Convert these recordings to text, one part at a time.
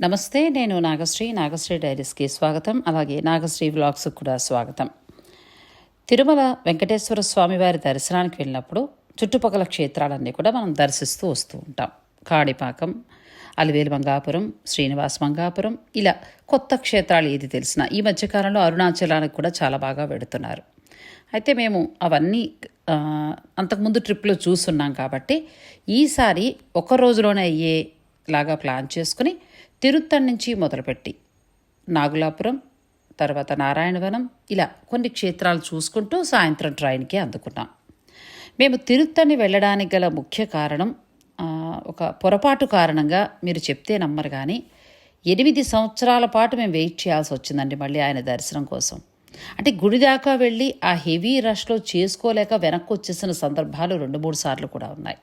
నమస్తే నేను నాగశ్రీ. నాగశ్రీ డైరీస్కి స్వాగతం. అలాగే నాగశ్రీ వ్లాగ్స్కి కూడా స్వాగతం. తిరుమల వెంకటేశ్వర స్వామి వారి దర్శనానికి వెళ్ళినప్పుడు చుట్టుపక్కల క్షేత్రాలన్నీ కూడా మనం దర్శిస్తూ వస్తూ ఉంటాం. కాణిపాకం అలివేలు మంగాపురం శ్రీనివాస్ మంగాపురం ఇలా కొత్త క్షేత్రాలు ఏది తెలిసినా ఈ మధ్యకాలంలో అరుణాచలానికి కూడా చాలా బాగా వెడుతున్నారు అయితే మేము అవన్నీ అంతకుముందు ట్రిప్లో చూస్తున్నాం కాబట్టి ఈసారి ఒక రోజులోనే అయ్యేలాగా ప్లాన్ చేసుకుని తిరుత్తణి నుంచి మొదలుపెట్టి నాగులాపురం తర్వాత నారాయణవనం ఇలా కొన్ని క్షేత్రాలు చూసుకుంటూ సాయంత్రం ట్రైన్కి అందుకున్నాం. మేము తిరుత్తని వెళ్ళడానికి గల ముఖ్య కారణం ఒక పొరపాటు కారణంగా మీరు చెప్తే నమ్మరు కానీ ఎనిమిది సంవత్సరాల పాటు మేము వెయిట్ చేయాల్సి వచ్చిందండి మళ్ళీ ఆయన దర్శనం కోసం. అంటే గుడి దాకా వెళ్ళి ఆ హెవీ రష్లో చేసుకోలేక వెనక్కి వచ్చేసిన సందర్భాలు రెండు మూడు సార్లు కూడా ఉన్నాయి.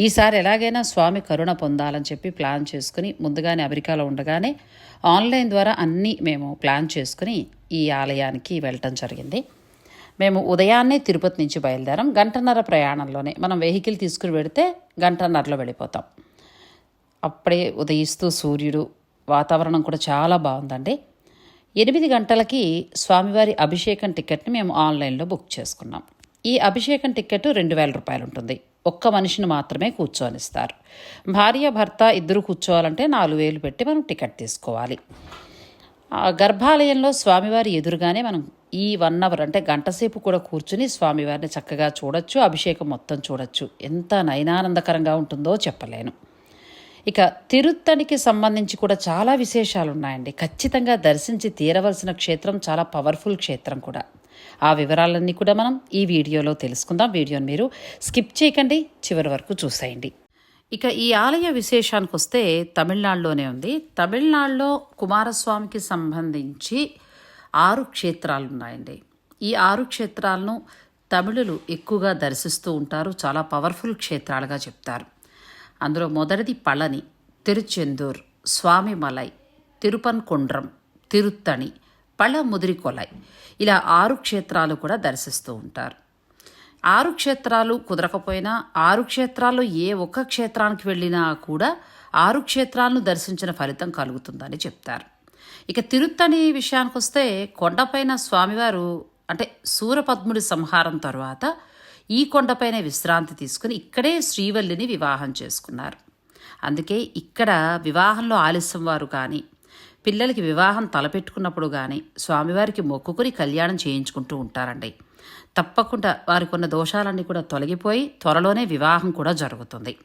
ఈసారి ఎలాగైనా స్వామి కరుణ పొందాలని చెప్పి ప్లాన్ చేసుకుని ముందుగానే అమెరికాలో ఉండగానే ఆన్లైన్ ద్వారా అన్నీ మేము ప్లాన్ చేసుకుని ఈ ఆలయానికి వెళ్ళటం జరిగింది. మేము ఉదయాన్నే తిరుపతి నుంచి బయలుదేరాం. గంటన్నర ప్రయాణంలోనే మనం వెహికల్ తీసుకుని వెడితే గంటన్నరలో వెళ్ళిపోతాం. అప్పుడే ఉదయిస్తూ సూర్యుడు వాతావరణం కూడా చాలా బాగుందండి. ఎనిమిది గంటలకి స్వామివారి అభిషేకం టికెట్ని మేము ఆన్లైన్లో బుక్ చేసుకున్నాం. ఈ అభిషేకం టికెట్ రెండు వేల రూపాయలు ఉంటుంది. ఒక్క మనిషిని మాత్రమే కూర్చోనిస్తారు. భార్య భర్త ఇద్దరు కూర్చోవాలంటే నాలుగు వేలు పెట్టి మనం టికెట్ తీసుకోవాలి. ఆ గర్భాలయంలో స్వామివారి ఎదురుగానే మనం ఈ వన్ అవర్ అంటే గంటసేపు కూడా కూర్చుని స్వామివారిని చక్కగా చూడొచ్చు అభిషేకం మొత్తం చూడొచ్చు. ఎంత నయనానందకరంగా ఉంటుందో చెప్పలేను. ఇక తిరుత్తనికి సంబంధించి కూడా చాలా విశేషాలు ఉన్నాయండి ఖచ్చితంగా దర్శించి తీరవలసిన క్షేత్రం చాలా పవర్ఫుల్ క్షేత్రం కూడా. ఆ వివరాలన్నీ కూడా మనం ఈ వీడియోలో తెలుసుకుందాం. వీడియోని మీరు స్కిప్ చేయకండి చివరి వరకు చూసేయండి. ఇక ఈ ఆలయ విశేషానికి వస్తే తమిళనాడులోనే ఉంది. తమిళనాడులో కుమారస్వామికి సంబంధించి ఆరు క్షేత్రాలు ఉన్నాయండి ఈ ఆరు క్షేత్రాలను తమిళులు ఎక్కువగా దర్శిస్తూ ఉంటారు. చాలా పవర్ఫుల్ క్షేత్రాలుగా చెప్తారు. అందులో మొదటిది పళని తిరుచెందూర్ స్వామిమలై తిరుపన్కుండ్రం తిరుత్తణి పళ్ళముదిరికొలై ఇలా ఆరు క్షేత్రాలు కూడా దర్శిస్తూ ఉంటారు. ఆరు క్షేత్రాలు కుదరకపోయినా ఆరు క్షేత్రాల్లో ఏ ఒక్క క్షేత్రానికి వెళ్ళినా కూడా ఆరు క్షేత్రాలను దర్శించిన ఫలితం కలుగుతుందని చెప్తారు. ఇక తిరుత్తణి విషయానికి వస్తే కొండపైన స్వామివారు అంటే సూరపద్ముడి సంహారం తర్వాత ఈ కొండపైన విశ్రాంతి తీసుకుని ఇక్కడే శ్రీవల్లిని వివాహం చేసుకున్నారు. అందుకే ఇక్కడ వివాహంలో ఆలస్యం వారు కానీ పిల్లలకి వివాహం తలపెట్టుకున్నప్పుడు కానీ స్వామివారికి మొక్కుకుని కళ్యాణం చేయించుకుంటూ ఉంటారండి. తప్పకుండా వారికి ఉన్న దోషాలన్నీ కూడా తొలగిపోయి త్వరలోనే వివాహం కూడా జరుగుతుంది.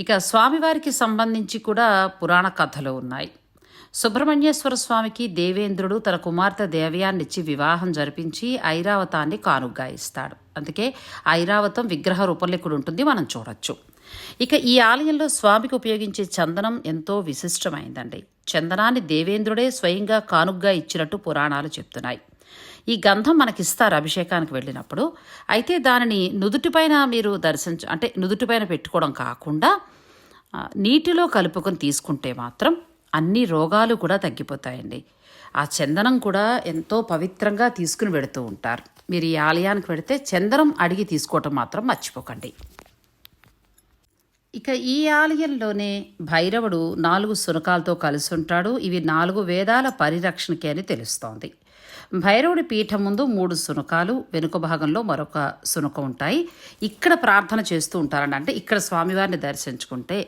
ఇక స్వామివారికి సంబంధించి కూడా పురాణ కథలు ఉన్నాయి. సుబ్రహ్మణ్యేశ్వర స్వామికి దేవేంద్రుడు తన కుమార్తె దేవయాన్నిచ్చి వివాహం జరిపించి ఐరావతాన్ని కానుగ్గా ఇస్తాడు. అందుకే ఐరావతం విగ్రహ రూపంలో ఉంటుంది మనం చూడొచ్చు. ఇక ఈ ఆలయంలో స్వామికి ఉపయోగించే చందనం ఎంతో విశిష్టమైందండి. చందనాన్ని దేవేంద్రుడే స్వయంగా కానుగ్గా ఇచ్చినట్టు పురాణాలు చెప్తున్నాయి. ఈ గంధం మనకిస్తారు అభిషేకానికి వెళ్ళినప్పుడు. అయితే దానిని నుదుటిపైన మీరు దర్శించ అంటే నుదుటిపైన పెట్టుకోవడం కాకుండా నీటిలో కలుపుకొని తీసుకుంటే మాత్రం అన్ని రోగాలు కూడా తగ్గిపోతాయండి. ఆ చందనం కూడా ఎంతో పవిత్రంగా తీసుకుని పెడుతూ ఉంటారు. మీరు ఈ ఆలయానికి వెడితే చందనం అడిగి తీసుకోవటం మాత్రం మర్చిపోకండి. ఇక ఈ ఆలయంలోనే భైరవుడు నాలుగు శునకాలతో కలిసి ఉంటాడు. ఇవి నాలుగు వేదాల పరిరక్షణకే అని తెలుస్తోంది. భైరవుడి పీఠం ముందు మూడు శునకాలు వెనుక భాగంలో మరొక శునకం ఉంటాయి. ఇక్కడ ప్రార్థన చేస్తూ ఉంటారండి. అంటే ఇక్కడ స్వామివారిని దర్శించుకుంటే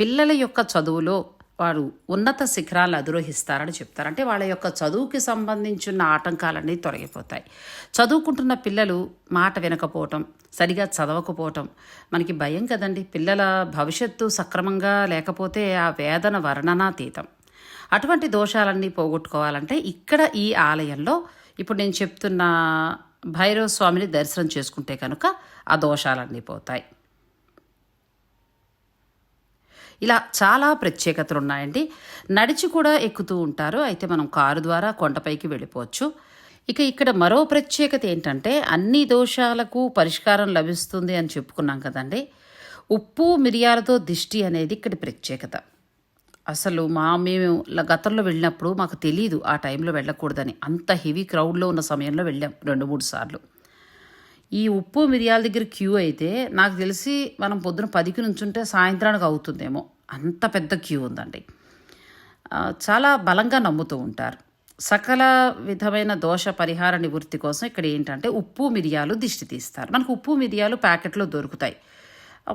పిల్లల యొక్క చదువులో వారు ఉన్నత శిఖరాలు అధిరోహిస్తారని చెప్తారు. అంటే వాళ్ళ యొక్క చదువుకి సంబంధించిన ఆటంకాలన్నీ తొలగిపోతాయి. చదువుకుంటున్న పిల్లలు మాట వినకపోవటం సరిగా చదవకపోవటం మనకి భయం కదండి. పిల్లల భవిష్యత్తు సక్రమంగా లేకపోతే ఆ వేదన వర్ణనాతీతం. అటువంటి దోషాలన్నీ పోగొట్టుకోవాలంటే ఇక్కడ ఈ ఆలయంలో ఇప్పుడు నేను చెప్తున్న భైరవ స్వామిని దర్శనం చేసుకుంటే కనుక ఆ దోషాలన్నీ పోతాయి. ఇలా చాలా ప్రత్యేకతలు ఉన్నాయండి నడిచి కూడా ఎక్కుతూ ఉంటారు. అయితే మనం కారు ద్వారా కొండపైకి వెళ్ళిపోవచ్చు. ఇక ఇక్కడ మరో ప్రత్యేకత ఏంటంటే అన్ని దోషాలకు పరిష్కారం లభిస్తుంది అని చెప్పుకున్నాం కదండి. ఉప్పు మిరియాలతో దిష్టి అనేది ఇక్కడ ప్రత్యేకత. అసలు మా మేము గతంలో వెళ్ళినప్పుడు మాకు తెలియదు ఆ టైంలో వెళ్ళకూడదని. అంత హెవీ క్రౌడ్లో ఉన్న సమయంలో వెళ్ళాం రెండు మూడు సార్లు. ఈ ఉప్పు మిరియాల దగ్గర క్యూ అయితే నాకు తెలిసి మనం పొద్దున పదికి నుంచుంటే సాయంత్రానికి అవుతుందేమో. అంత పెద్ద క్యూ ఉందండి. చాలా బలంగా నమ్ముతూ ఉంటారు. సకల విధమైన దోష పరిహార నివృత్తి కోసం ఇక్కడ ఏంటంటే ఉప్పు మిరియాలు దిష్టి తీస్తారు. మనకు ఉప్పు మిరియాలు ప్యాకెట్లో దొరుకుతాయి.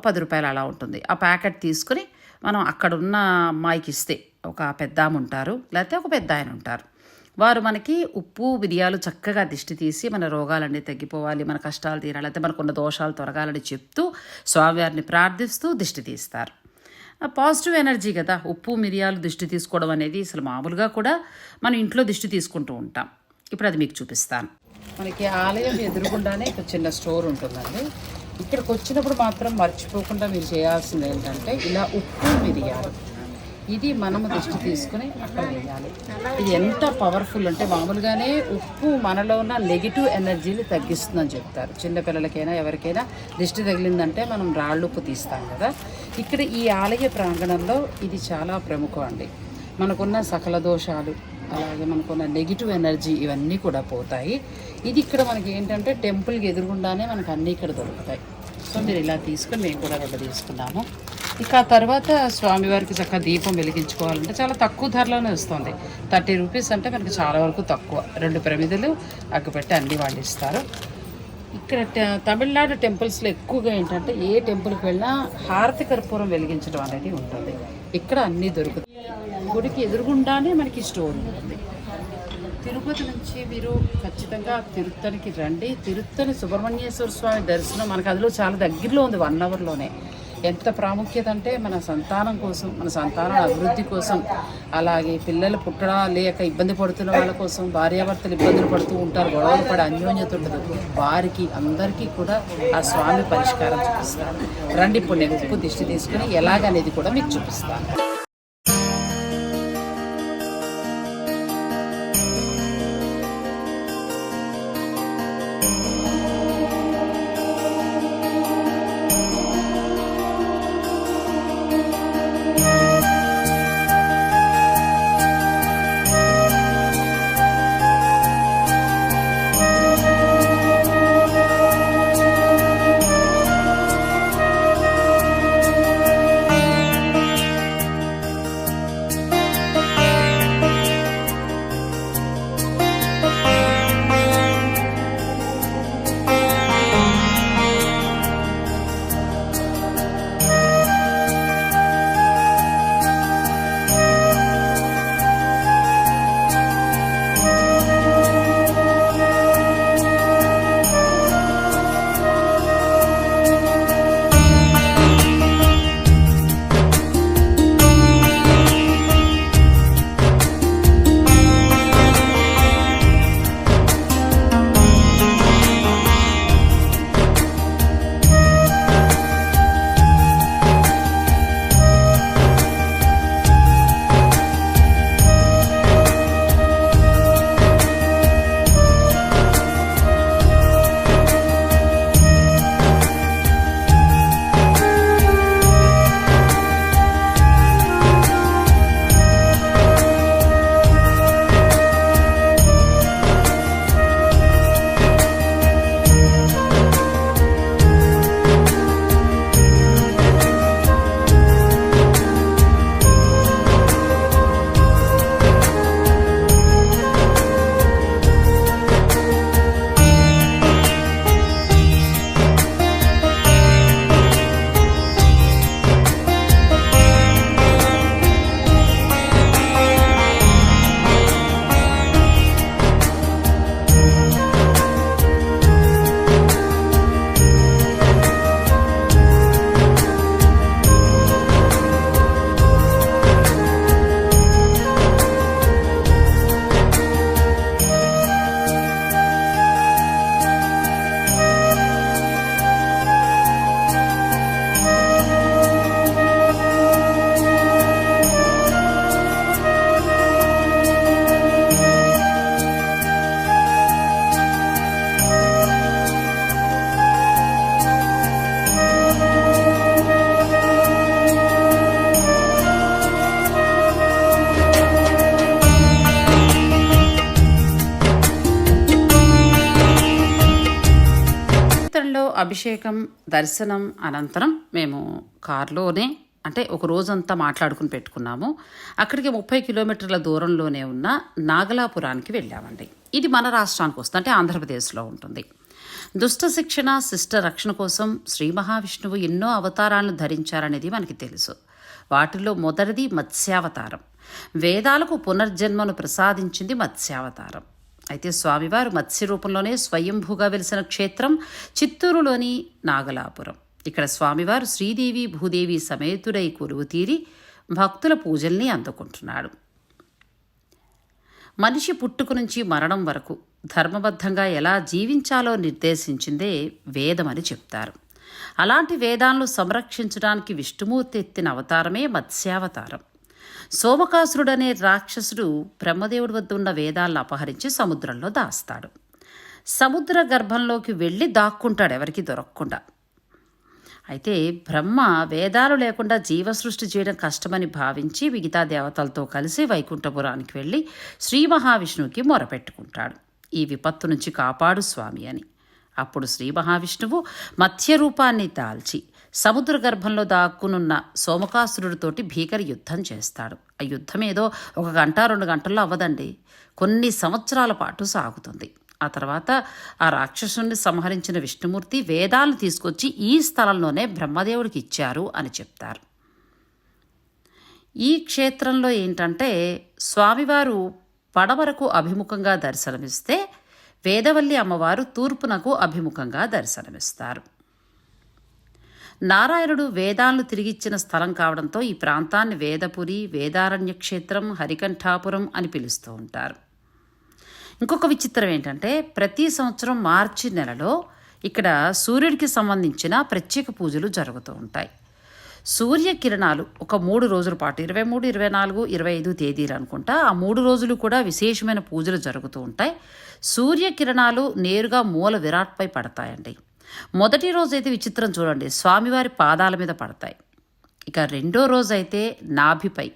పది రూపాయలు అలా ఉంటుంది. ఆ ప్యాకెట్ తీసుకుని మనం అక్కడున్న అమ్మాయికి ఇస్తే ఒక పెద్ద ఉంటారు లేకపోతే ఒక పెద్ద ఆయన ఉంటారు. వారు మనకి ఉప్పు మిరియాలు చక్కగా దిష్టి తీసి మన రోగాలన్నీ తగ్గిపోవాలి మన కష్టాలు తీరాలి అయితే మనకున్న దోషాలు తొలగాలని చెప్తూ స్వామివారిని ప్రార్థిస్తూ దిష్టి తీస్తారు. ఆ పాజిటివ్ ఎనర్జీ కదా ఉప్పు మిరియాలు దిష్టి తీసుకోవడం అనేది అసలు మామూలుగా కూడా మనం ఇంట్లో దిష్టి తీసుకుంటూ ఉంటాం. ఇప్పుడు అది మీకు చూపిస్తాను. మనకి ఆలయం ఎదురుగుండానే ఒక చిన్న స్టోర్ ఉంటుందండి. ఇక్కడికి వచ్చినప్పుడు మాత్రం మర్చిపోకుండా మీరు చేయాల్సింది ఏంటంటే ఇలా ఉప్పు మిరియాలు. ఇది మనము దిష్టి తీసుకుని అక్కడ వేయాలి. ఇది ఎంత పవర్ఫుల్ అంటే మామూలుగానే ఉప్పు మనలో ఉన్న నెగిటివ్ ఎనర్జీని తగ్గిస్తుందని చెప్తారు. చిన్నపిల్లలకైనా ఎవరికైనా దిష్టి తగిలిందంటే మనం రాళ్ళు ఉప్పు తీస్తాం కదా. ఇక్కడ ఈ ఆలయ ప్రాంగణంలో ఇది చాలా ప్రముఖం అండి. మనకున్న సకల దోషాలు అలాగే మనకున్న నెగిటివ్ ఎనర్జీ ఇవన్నీ కూడా పోతాయి. ఇది ఇక్కడ మనకి ఏంటంటే టెంపుల్కి ఎదురుగుండానే మనకు అన్నీ ఇక్కడ దొరుకుతాయి. సో మీరు ఇలా తీసుకొని మేము కూడా రెండు తీసుకున్నాము. ఇక ఆ తర్వాత స్వామివారికి చక్కగా దీపం వెలిగించుకోవాలంటే చాలా తక్కువ ధరలోనే వస్తుంది. థర్టీ రూపీస్ అంటే మనకి చాలా వరకు తక్కువ. రెండు ప్రమిదలు అగ్గుపెట్టి అన్ని వాళ్ళు ఇస్తారు. ఇక్కడ తమిళనాడు టెంపుల్స్లో ఎక్కువగా ఏంటంటే ఏ టెంపుల్కి వెళ్ళినా హారతి కర్పూరం వెలిగించడం అనేది ఉంటుంది. ఇక్కడ అన్నీ దొరుకుతాయి. గుడికి ఎదురుగుండానే మనకి స్టోర్ ఉంటుంది. తిరుపతి నుంచి మీరు ఖచ్చితంగా తిరుత్తనికి రండి. తిరుత్తని సుబ్రహ్మణ్యేశ్వర స్వామి దర్శనం మనకు అందులో చాలా దగ్గరలో ఉంది వన్ అవర్లోనే. ఎంత ప్రాముఖ్యత అంటే మన సంతానం కోసం మన సంతానం అభివృద్ధి కోసం అలాగే పిల్లలు పుట్టడా లేక ఇబ్బంది పడుతున్న వాళ్ళ కోసం భార్యాభర్తలు ఇబ్బందులు పడుతూ ఉంటారు గొడవలు పడి అన్యోన్యత ఉండదు వారికి అందరికీ కూడా ఆ స్వామి పరిష్కారం చూపిస్తారు. రండి ఇప్పుడు నేను ఉప్పు దిష్టి తీసుకుని ఎలాగనేది కూడా మీకు చూపిస్తాను. అభిషేకం దర్శనం అనంతరం మేము కారులోనే అంటే ఒక రోజంతా మాట్లాడుకుని పెట్టుకున్నాము. అక్కడికి ముప్పై కిలోమీటర్ల దూరంలోనే ఉన్న నాగలాపురానికి వెళ్ళామండి. ఇది మన రాష్ట్రానికి వస్తుంది అంటే ఆంధ్రప్రదేశ్లో ఉంటుంది. దుష్ట శిక్షణ శిష్ట రక్షణ కోసం శ్రీ మహావిష్ణువు ఎన్నో అవతారాలను ధరించారనేది మనకి తెలుసు. వాటిలో మొదటిది మత్స్యావతారం. వేదాలకు పునర్జన్మను ప్రసాదించింది మత్స్యావతారం. అయితే స్వామివారు మత్స్య రూపంలోనే స్వయంభూగా వెలిసిన క్షేత్రం చిత్తూరులోని నాగలాపురం. ఇక్కడ స్వామివారు శ్రీదేవి భూదేవి సమేతుడై కొలువు తీరి భక్తుల పూజల్ని అందుకుంటున్నాడు. మనిషి పుట్టుక నుంచి మరణం వరకు ధర్మబద్ధంగా ఎలా జీవించాలో నిర్దేశించిందే వేదమని చెప్తారు. అలాంటి వేదాలను సంరక్షించడానికి విష్ణుమూర్తి ఎత్తిన అవతారమే మత్స్యావతారం. సోమకాసురుడనే రాక్షసుడు బ్రహ్మదేవుడి వద్ద ఉన్న వేదాలను అపహరించి సముద్రంలో దాస్తాడు. సముద్ర గర్భంలోకి వెళ్ళి దాక్కుంటాడు ఎవరికి దొరకకుండా. అయితే బ్రహ్మ వేదాలు లేకుండా జీవ సృష్టి చేయడం కష్టమని భావించి మిగతా దేవతలతో కలిసి వైకుంఠపురానికి వెళ్ళి శ్రీ మహావిష్ణువుకి మొరపెట్టుకుంటాడు. ఈ విపత్తు నుంచి కాపాడు స్వామి అని. అప్పుడు శ్రీ మహావిష్ణువు మత్స్య రూపాన్ని దాల్చి సముద్ర గర్భంలో దాక్కునున్న సోమకాసురుడితోటి భీకర యుద్ధం చేస్తాడు. ఆ యుద్ధం ఏదో ఒక గంట రెండు గంటల్లో అవ్వదండి. కొన్ని సంవత్సరాల పాటు సాగుతుంది. ఆ తర్వాత ఆ రాక్షసుని సంహరించిన విష్ణుమూర్తి వేదాలను తీసుకొచ్చి ఈ స్థలంలోనే బ్రహ్మదేవుడికి ఇచ్చారు అని చెప్తారు. ఈ క్షేత్రంలో ఏంటంటే స్వామివారు పడవరకు అభిముఖంగా దర్శనమిస్తే వేదవల్లి అమ్మవారు తూర్పునకు అభిముఖంగా దర్శనమిస్తారు. నారాయణుడు వేదాలను తిరిగిచ్చిన స్థలం కావడంతో ఈ ప్రాంతాన్ని వేదపురి వేదారణ్య క్షేత్రం హరికంఠాపురం అని పిలుస్తూ ఉంటారు. ఇంకొక విచిత్రం ఏంటంటే ప్రతి సంవత్సరం మార్చి నెలలో ఇక్కడ సూర్యుడికి సంబంధించిన ప్రత్యేక పూజలు జరుగుతూ ఉంటాయి. సూర్యకిరణాలు ఒక మూడు రోజుల పాటు ఇరవై మూడు ఇరవై నాలుగు ఇరవై ఐదు తేదీలు అనుకుంటా ఆ మూడు రోజులు కూడా విశేషమైన పూజలు జరుగుతూ ఉంటాయి. సూర్యకిరణాలు నేరుగా మూల విరాట్పై పడతాయండి. మొదటి రోజు అయితే విచిత్రం చూడండి. స్వామివారి పాదాల మీద పడతాయి. ఇక రెండో రోజు అయితే నాభిపై.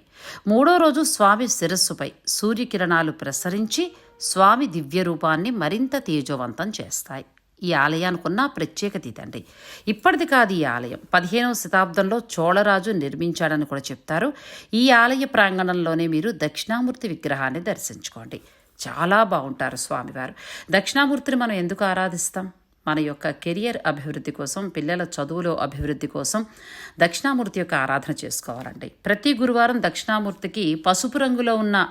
మూడో రోజు స్వామి శిరస్సుపై సూర్యకిరణాలు ప్రసరించి స్వామి దివ్య రూపాన్ని మరింత తేజోవంతం చేస్తాయి. ఈ ఆలయానికి ఉన్న ప్రత్యేకత ఇదండి. ఇప్పటిది కాదు ఈ ఆలయం. పదిహేనవ శతాబ్దంలో చోళరాజు నిర్మించాడని కూడా చెప్తారు. ఈ ఆలయ ప్రాంగణంలోనే మీరు దక్షిణామూర్తి విగ్రహాన్ని దర్శించుకోండి. చాలా బాగుంటారు స్వామివారు. దక్షిణామూర్తిని మనం ఎందుకు ఆరాధిస్తాం? మన యొక్క కెరియర్ అభివృద్ధి కోసం పిల్లల చదువులో అభివృద్ధి కోసం దక్షిణామూర్తి యొక్క ఆరాధన చేసుకోవాలండి. ప్రతి గురువారం దక్షిణామూర్తికి పసుపు రంగులో ఉన్న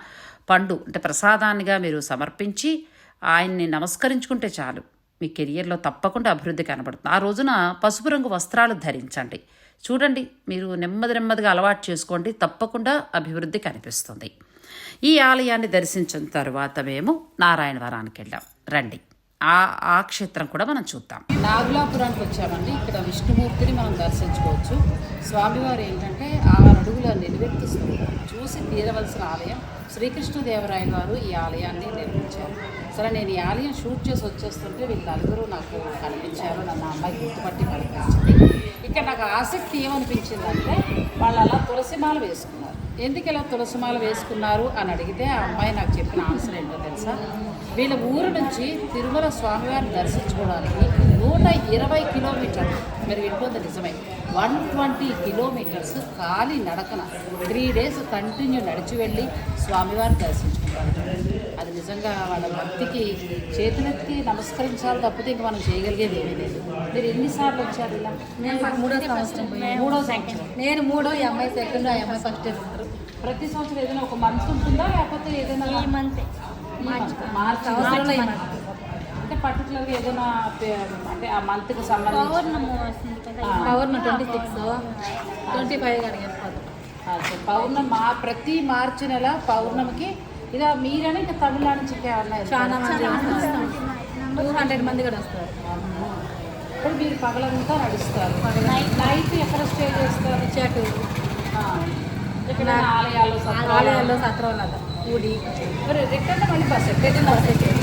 పండు అంటే ప్రసాదాన్నిగా మీరు సమర్పించి ఆయన్ని నమస్కరించుకుంటే చాలు. మీ కెరియర్లో తప్పకుండా అభివృద్ధి కనబడుతుంది. ఆ రోజున పసుపు రంగు వస్త్రాలు ధరించండి. చూడండి మీరు నెమ్మది నెమ్మదిగా అలవాటు చేసుకోండి. తప్పకుండా అభివృద్ధి కనిపిస్తుంది. ఈ ఆలయాన్ని దర్శించిన తర్వాత మేము నారాయణవరానికి వెళ్ళాం. రండి. ఆ ఆ క్షేత్రం కూడా మనం చూద్దాం. నాగులాపురానికి వచ్చామండి. ఇక్కడ విష్ణుమూర్తిని మనం దర్శించుకోవచ్చు. స్వామివారు ఏంటంటే ఆరు అడుగుల నిలువెత్తు చూసి తీరవలసిన ఆలయం శ్రీకృష్ణదేవరాయ వారు ఈ ఆలయాన్ని నిర్మించారు. సరే నేను ఈ ఆలయం షూట్ చేసి వచ్చేస్తుంటే వీళ్ళు నలుగురు నాకు కనిపించారు. నన్ను అమ్మాయి గుర్తుపట్టి కనిపించింది. ఇక్కడ నాకు ఆసక్తి ఏమనిపించిందంటే వాళ్ళు అలా తులసిమాల వేసుకున్నారు. ఎందుకు ఇలా తులసిమాల వేసుకున్నారు అని అడిగితే ఆ అమ్మాయి నాకు చెప్పిన ఆన్సర్ ఏంటో తెలుసా? వీళ్ళ ఊరు నుంచి తిరుమల స్వామివారిని దర్శించుకోవడానికి నూట ఇరవై కిలోమీటర్లు మీరు వింటుంది నిజమే వన్ ట్వంటీ కిలోమీటర్స్ ఖాళీ నడకన త్రీ డేస్ కంటిన్యూ నడిచి వెళ్ళి స్వామివారిని దర్శించుకుంటారు. అది నిజంగా వాళ్ళ భక్తికి చేతులెత్తి నమస్కరించాలి తప్పితే ఇంక మనం చేయగలిగేది ఏమీ లేదు. మీరు ఎన్నిసార్లు వచ్చారు ఇలా? నేను మూడో సంవత్సరం. మూడో సంవత్సరం. నేను మూడో ఈ అమ్మాయి సెకండ్ ఆ అమ్మాయి ఫస్ట్ ప్రతి సంవత్సరం ఏదైనా ఒక మంత్ ఉంటుందా? లేకపోతే ఏదైనా ఈ మంత్ మార్చి అంటే పర్టికులర్గా ఏదైనా అంటే ఆ మంత్కి సంబంధించి. పౌర్ణమి వస్తుంది కదా పౌర్ణమి ట్వంటీ సిక్స్ ట్వంటీ ఫైవ్ కానీ అచ్చా, పౌర్ణమి మా ప్రతి మార్చి నెల పౌర్ణమికి. ఇలా మీరైనా ఇంకా తమిళనాడు నుంచి చాలా? మంది వస్తారు. టూ హండ్రెడ్ మంది కూడా వస్తారు. ఇప్పుడు మీరు పగలంతా నడుస్తారు. నైట్ ఎక్కడ స్టే చేస్తారు? చెట్టు ఇక్కడ ఆలయాలు సత్రాలు. ఆలయాల్లో సత్రాలు ఊడి మరి రిటర్న్ మళ్ళీ బస్ ఎక్కడైతే బస్ ఎక్కేది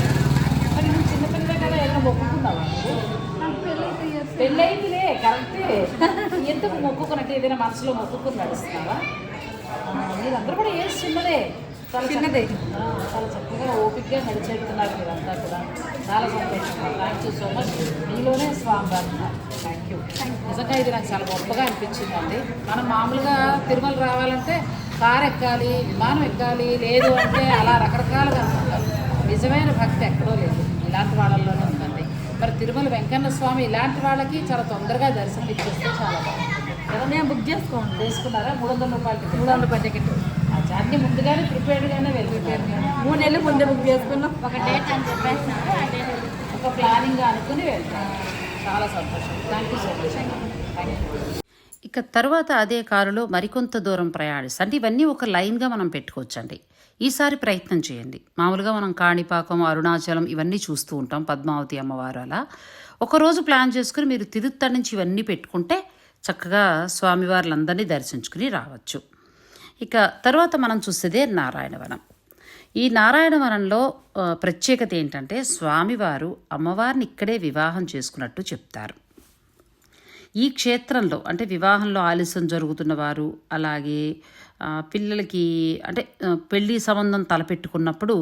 మరి నువ్వు చిన్నపిల్లలే కదా ఏదైనా మొక్కుకున్నావా నువ్వు? పెళ్ళయిందిలే కరెక్టే. ఎందుకు మొక్కుకున్నట్టు ఏదైనా మనసులో మొక్కుకుని నడుస్తున్నావా? మీరందరూ కూడా ఏం చిన్నదే. చిన్నదే. చాలా చక్కగా ఓపికగా నడిచేస్తున్నారు మీరంతా కూడా. చాలా సంతోషం. థ్యాంక్ యూ సో మచ్ మీలోనే స్వామివారు థ్యాంక్ యూ నిజంగా ఇది నాకు చాలా గొప్పగా అనిపించిందండి. మనం మామూలుగా తిరుమల రావాలంటే కార్ ఎక్కాలి విమానం ఎక్కాలి లేదు అంటే అలా రకరకాలుగా అనుకుంటారు నిజమైన భక్తి ఎక్కడో లేదు. ఇలాంటి వాళ్ళల్లోనే ఉందండి. మరి తిరుమల వెంకన్న స్వామి ఇలాంటి వాళ్ళకి చాలా తొందరగా దర్శనం ఇచ్చేస్తే చాలా బాగుంటుంది. కదా మేము బుక్ చేసుకోండి. చేసుకున్నారా? మూడు వందల రూపాయలు మూడు వందల రూపాయల టికెట్ అన్ని ముందుగానే ప్రిపేర్డ్గానే వెళ్ళిపోయారు. మూడు నెలల ముందే బుక్ చేసుకున్నాం. ఒక డేట్ అని డేట్ ఒక ప్లానింగ్ అనుకుని వెళ్తాం చాలా సంతోషం. Thank you so much thank you ఇక తర్వాత అదే కారులో మరికొంత దూరం ప్రయాణిస్తే అంటే ఇవన్నీ ఒక లైన్గా మనం పెట్టుకోవచ్చండి. ఈసారి ప్రయత్నం చేయండి. మామూలుగా మనం కాణిపాకం అరుణాచలం ఇవన్నీ చూస్తూ ఉంటాం పద్మావతి అమ్మవారు అలా. ఒకరోజు ప్లాన్ చేసుకుని మీరు తిరుత్తడి నుంచి ఇవన్నీ పెట్టుకుంటే చక్కగా స్వామివార్లందరినీ దర్శించుకుని రావచ్చు. ఇక తర్వాత మనం చూసేదే నారాయణవనం. ఈ నారాయణవనంలో ప్రత్యేకత ఏంటంటే స్వామివారు అమ్మవారిని ఇక్కడే వివాహం చేసుకున్నట్టు చెప్తారు. ఈ క్షేత్రంలో అంటే వివాహంలో ఆలస్యం జరుగుతున్న వారు అలాగే పిల్లలకి అంటే పెళ్ళి సంబంధం తలపెట్టుకున్నప్పుడు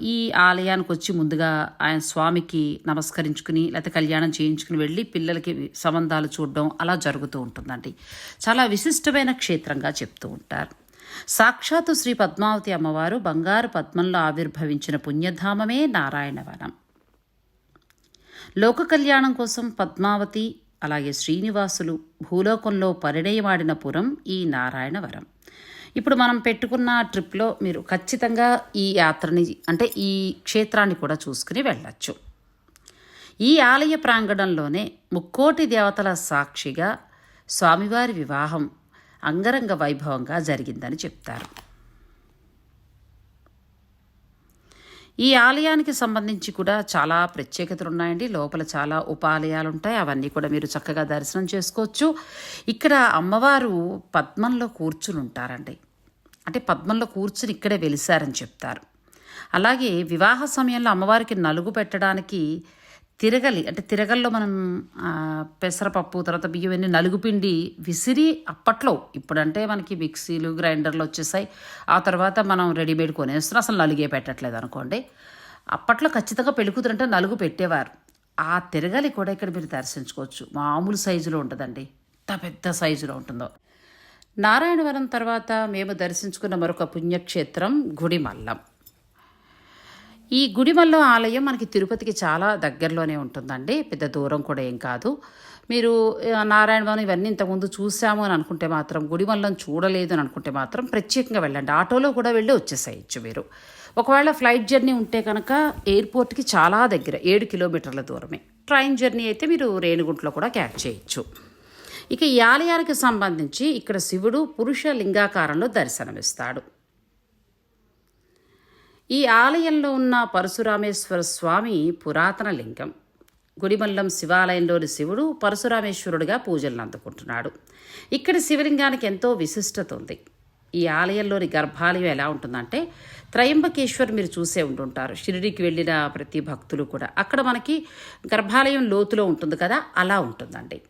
ఈ ఆలయానికి వచ్చి ముందుగా ఆయన స్వామికి నమస్కరించుకుని లేకపోతే కళ్యాణం చేయించుకుని వెళ్ళి పిల్లలకి సంబంధాలు చూడడం అలా జరుగుతూ ఉంటుందండి. చాలా విశిష్టమైన క్షేత్రంగా చెప్తూ ఉంటారు. సాక్షాత్తు శ్రీ పద్మావతి అమ్మవారు బంగారు పద్మంలో ఆవిర్భవించిన పుణ్యధామమే నారాయణవనం. లోక కళ్యాణం కోసం పద్మావతి అలాగే శ్రీనివాసులు భూలోకంలో పరిణయమాడిన పురం ఈ నారాయణవరం. ఇప్పుడు మనం పెట్టుకున్న ట్రిప్లో మీరు ఖచ్చితంగా ఈ యాత్రని అంటే ఈ క్షేత్రాన్ని కూడా చూసుకుని వెళ్ళచ్చు. ఈ ఆలయ ప్రాంగణంలోనే ముక్కోటి దేవతల సాక్షిగా స్వామివారి వివాహం అంగరంగ వైభవంగా జరిగిందని చెప్తారు. ఈ ఆలయానికి సంబంధించి కూడా చాలా ప్రత్యేకతలు ఉన్నాయండి లోపల చాలా ఉపాలయాలు ఉంటాయి అవన్నీ కూడా మీరు చక్కగా దర్శనం చేసుకోవచ్చు. ఇక్కడ అమ్మవారు పద్మంలో కూర్చుని ఉంటారండి అంటే పద్మంలో కూర్చుని ఇక్కడే వెలిసారని చెప్తారు. అలాగే వివాహ సమయంలో అమ్మవారికి నలుగు పెట్టడానికి తిరగలి అంటే తిరగల్లో మనం పెసరపప్పు తర్వాత బియ్యం అన్ని నలుగుపిండి విసిరి అప్పట్లో ఇప్పుడంటే మనకి మిక్సీలు గ్రైండర్లు వచ్చేసాయి. ఆ తర్వాత మనం రెడీమేడ్ కొనేస్తున్నాం అసలు నలుగే పెట్టట్లేదు అనుకోండి. అప్పట్లో ఖచ్చితంగా పెళ్ళికూతురంటే నలుగు పెట్టేవారు. ఆ తిరగలి కూడా ఇక్కడ మీరు దర్శించుకోవచ్చు. మామూలు సైజులో ఉంటుందండి. ఎంత పెద్ద సైజులో ఉంటుందో. నారాయణవరం తర్వాత మేము దర్శించుకున్న మరొక పుణ్యక్షేత్రం గుడిమల్లం. ఈ గుడిమల్ల ఆలయం మనకి తిరుపతికి చాలా దగ్గరలోనే ఉంటుందండి. పెద్ద దూరం కూడా ఏం కాదు. మీరు ఆ, నారాయణవనం ఇవన్నీ ఇంతకుముందు చూసాము అని అనుకుంటే మాత్రం గుడిమల్లం చూడలేదు అని అనుకుంటే మాత్రం ప్రత్యేకంగా వెళ్ళండి. ఆటోలో కూడా వెళ్ళి వచ్చేసేయచ్చు మీరు. ఒకవేళ ఫ్లైట్ జర్నీ ఉంటే కనుక ఎయిర్పోర్ట్కి చాలా దగ్గర ఏడు కిలోమీటర్ల దూరమే. ట్రైన్ జర్నీ అయితే మీరు రేణిగుంటలో కూడా క్యాచ్ చేయొచ్చు. ఇక ఈ ఆలయానికి సంబంధించి ఇక్కడ శివుడు పురుష లింగాకారంలో దర్శనమిస్తాడు. ఈ ఆలయంలో ఉన్న పరశురామేశ్వర స్వామి పురాతన లింగం. గుడిమల్లం శివాలయంలోని శివుడు పరశురామేశ్వరుడిగా పూజలను అందుకుంటున్నాడు. ఇక్కడి శివలింగానికి ఎంతో విశిష్టత ఉంది. ఈ ఆలయంలోని గర్భాలయం ఎలా ఉంటుందంటే త్రయంబకేశ్వర్ మీరు చూసే ఉంటుంటారు షిరిడికి వెళ్ళిన ప్రతి భక్తులు కూడా. అక్కడ మనకి గర్భాలయం లోతులో ఉంటుంది కదా అలా ఉంటుందండి.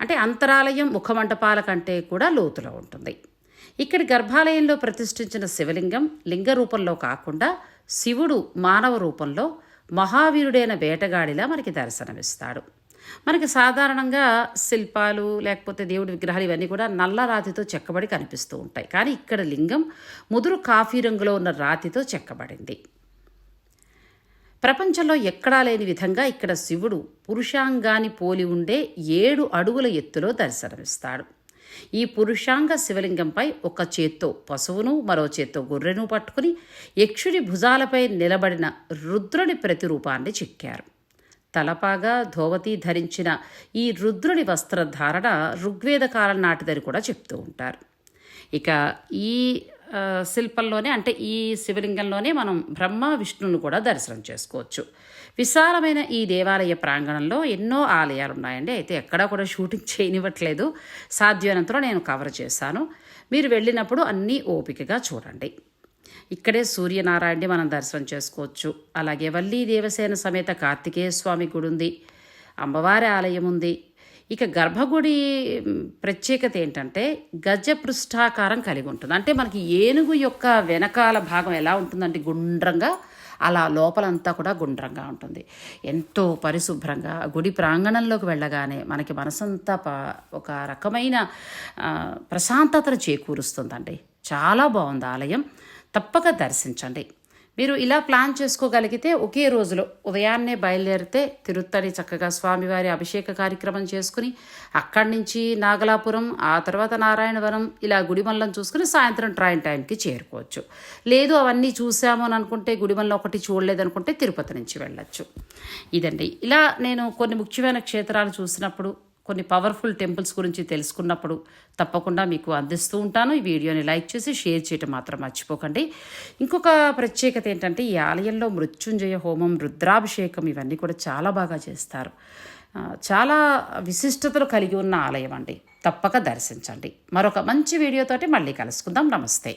అంటే అంతరాలయం ముఖమంటపాల కంటే కూడా లోతులో ఉంటుంది. ఇక్కడి గర్భాలయంలో ప్రతిష్ఠించిన శివలింగం లింగ రూపంలో కాకుండా శివుడు మానవ రూపంలో మహావీరుడైన వేటగాడిలా మనకి దర్శనమిస్తాడు. మనకి సాధారణంగా శిల్పాలు లేకపోతే దేవుడి విగ్రహాలు ఇవన్నీ కూడా నల్ల రాతితో చెక్కబడి కనిపిస్తూ ఉంటాయి. కానీ ఇక్కడ లింగం ముదురు కాఫీ రంగులో ఉన్న రాతితో చెక్కబడింది. ప్రపంచంలో ఎక్కడా లేని విధంగా ఇక్కడ శివుడు పురుషాంగాన్ని పోలి ఉండే ఏడు అడుగుల ఎత్తులో దర్శనమిస్తాడు. ఈ పురుషాంగ శివలింగంపై ఒక చేత్తో పశువును మరో చేత్తో గొర్రెను పట్టుకుని యక్షుడి భుజాలపై నిలబడిన రుద్రుని ప్రతిరూపాన్ని చెక్కారు. తలపాగా ధోవతి ధరించిన ఈ రుద్రుని వస్త్రధారణ ఋగ్వేద కాలం నాటిదని కూడా చెప్తూ ఉంటారు. ఇక ఈ శిల్పంలోనే అంటే ఈ శివలింగంలోనే మనం బ్రహ్మ విష్ణువును కూడా దర్శనం చేసుకోవచ్చు. విశాలమైన ఈ దేవాలయ ప్రాంగణంలో ఎన్నో ఆలయాలు ఉన్నాయండి అయితే ఎక్కడా కూడా షూటింగ్ చేయనివ్వట్లేదు. సాధ్యమైనంతలో నేను కవర్ చేశాను. మీరు వెళ్ళినప్పుడు అన్నీ ఓపికగా చూడండి. ఇక్కడే సూర్యనారాయణని మనం దర్శనం చేసుకోవచ్చు. అలాగే వల్లీ దేవసేన సమేత కార్తికేయ స్వామి గుడి ఉంది. అమ్మవారి ఆలయం ఉంది. ఇక గర్భగుడి ప్రత్యేకత ఏంటంటే గజపృష్ఠాకారం కలిగి ఉంటుంది. అంటే మనకి ఏనుగు యొక్క వెనకాల భాగం ఎలా ఉంటుందంటే గుండ్రంగా అలా లోపలంతా కూడా గుండ్రంగా ఉంటుంది. ఎంతో పరిశుభ్రంగా గుడి ప్రాంగణంలోకి వెళ్ళగానే మనకి మనసంతా ఒక రకమైన ప్రశాంతతను చేకూరుస్తుందండి. చాలా బాగుంది ఆలయం. తప్పక దర్శించండి. మీరు ఇలా ప్లాన్ చేసుకోగలిగితే ఒకే రోజులో ఉదయాన్నే బయలుదేరితే తిరుత్తని చక్కగా స్వామివారి అభిషేక కార్యక్రమం చేసుకుని అక్కడి నుంచి నాగలాపురం ఆ తర్వాత నారాయణవరం ఇలా గుడిమల్లం చూసుకుని సాయంత్రం ట్రైన్ టైంకి చేరుకోవచ్చు. లేదు అవన్నీ చూసాము అని అనుకుంటే గుడిమల్లం ఒకటి చూడలేదనుకుంటే తిరుపతి నుంచి వెళ్ళొచ్చు. ఇదండి. ఇలా నేను కొన్ని ముఖ్యమైన క్షేత్రాలు చూసినప్పుడు కొన్ని పవర్ఫుల్ టెంపుల్స్ గురించి తెలుసుకున్నప్పుడు తప్పకుండా మీకు అందిస్తూ ఉంటాను. ఈ వీడియోని లైక్ చేసి షేర్ చేయటం మాత్రం మర్చిపోకండి. ఇంకొక ప్రత్యేకత ఏంటంటే ఈ ఆలయంలో మృత్యుంజయ హోమం రుద్రాభిషేకం ఇవన్నీ కూడా చాలా బాగా చేస్తారు. చాలా విశిష్టతలు కలిగి ఉన్న ఆలయం అండి. తప్పక దర్శించండి. మరొక మంచి వీడియోతోటి మళ్ళీ కలుసుకుందాం. నమస్తే.